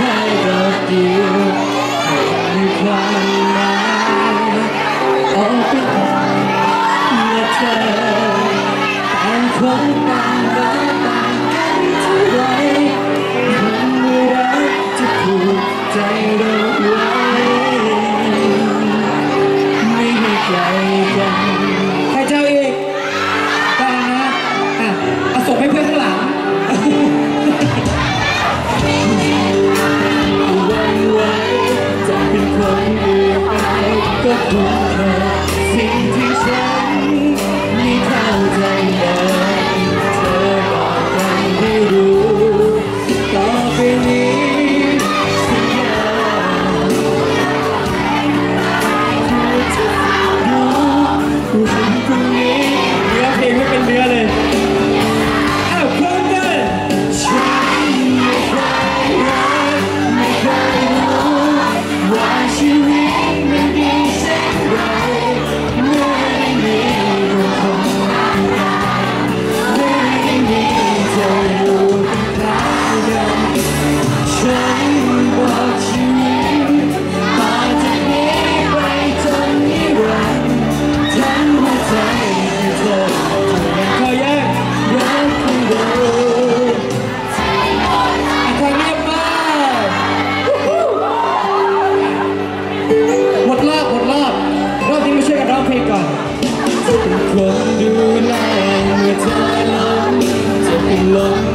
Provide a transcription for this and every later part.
I of you. love.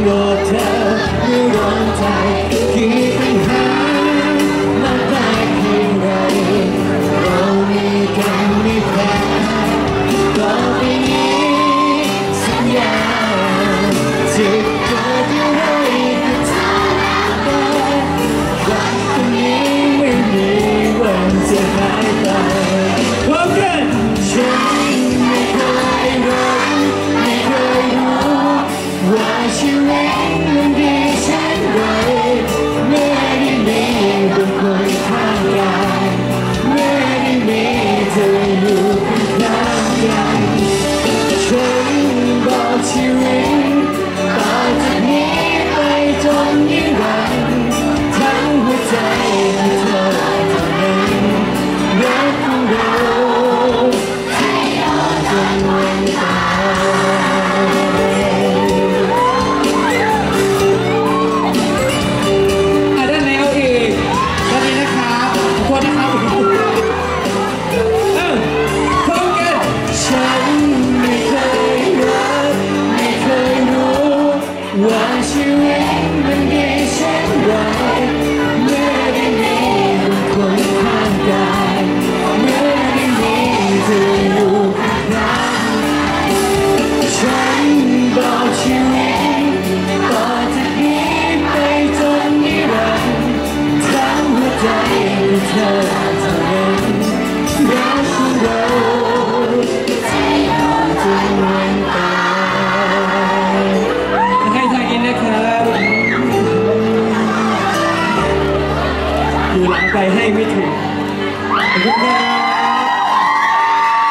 หลังไปให้ไม่ถึงขอบคุณครับ